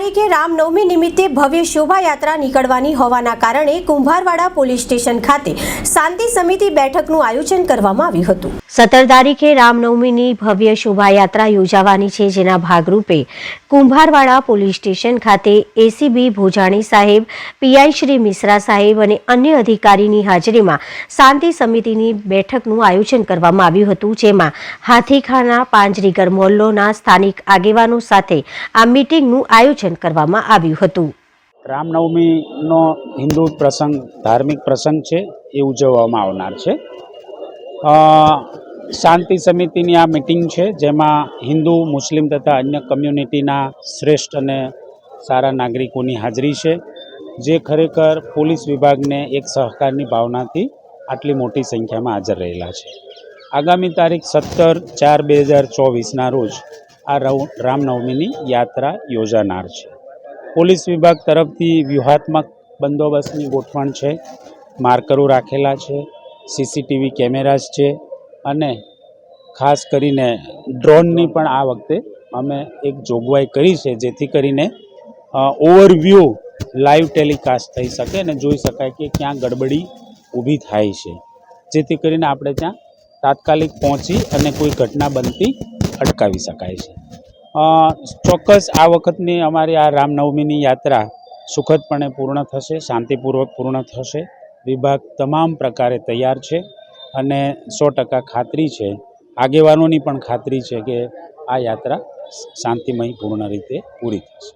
તારીખે રામનવમી નિમિત્તે ભવ્ય શોભાયાત્રા નીકળવાની હોવાના કારણે કુંભારવાડા પોલીસ સ્ટેશન ખાતે શાંતિ સમિતિ બેઠકનું આયોજન કરવામાં આવ્યું હતું. સત્તર તારીખે રામનવમીની ભવ્ય શોભાયાત્રા યોજાવાની છે, જેના ભાગરૂપે કુંભારવાડા પોલીસ સ્ટેશન ખાતે એસીબી ભોજાણી સાહેબ પીઆઈ શ્રી મિશ્રા સાહેબ અને અન્ય અધિકારીની હાજરીમાં શાંતિ સમિતિની બેઠકનું આયોજન કરવામાં આવ્યું હતું, જેમાં હાથીખાના પાંજરીગર મોલ્લોના સ્થાનિક આગેવાનો સાથે આ મિટિંગનું આયોજન કરવામાં આવ્યું હતું. રામનવમીનો હિન્દુ પ્રસંગ ધાર્મિક પ્રસંગ છે, એ ઉજવવામાં આવનાર છે. શાંતિ સમિતિની આ મિટિંગ છે, જેમાં હિન્દુ, મુસ્લિમ તથા અન્ય કમ્યુનિટીના શ્રેષ્ઠ અને સારા નાગરિકોની હાજરી છે, જે ખરેખર પોલીસ વિભાગને એક સહકારની ભાવનાથી આટલી મોટી સંખ્યામાં હાજર રહેલા છે. આગામી તારીખ સત્તર ચાર બે હજાર ચોવીસના રોજ આ રામનવમીની યાત્રા યોજાનાર છે. પોલીસ વિભાગ તરફથી વ્યૂહાત્મક બંદોબસ્તની ગોઠવણ છે, માર્કરો રાખેલા છે સીસીટીવી કેમેરાઝ છે અને ખાસ કરીને ડ્રોનની પણ આ વખતે અમે એક જોગવાઈ કરી છે, જેથી કરીને ઓવરવ્યૂ લાઈવ ટેલિકાસ્ટ થઈ શકે અને જોઈ શકાય કે ક્યાં ગડબડી ઊભી થાય છે. જેથી કરીને આપણે ત્યાં તાત્કાલિક પહોંચી અને કોઈ ઘટના બનતી અટકાવી શકાય છે. ચોક્કસ આ વખતની અમારી આ રામનવમીની યાત્રા સુખદપણે પૂર્ણ થશે, શાંતિપૂર્વક પૂર્ણ થશે. વિભાગ તમામ પ્રકારે તૈયાર છે અને સો ટકા ખાતરી છે. આગેવાનોની પણ ખાતરી છે કે આ યાત્રા શાંતિમય, પૂર્ણ રીતે પૂરી થશે.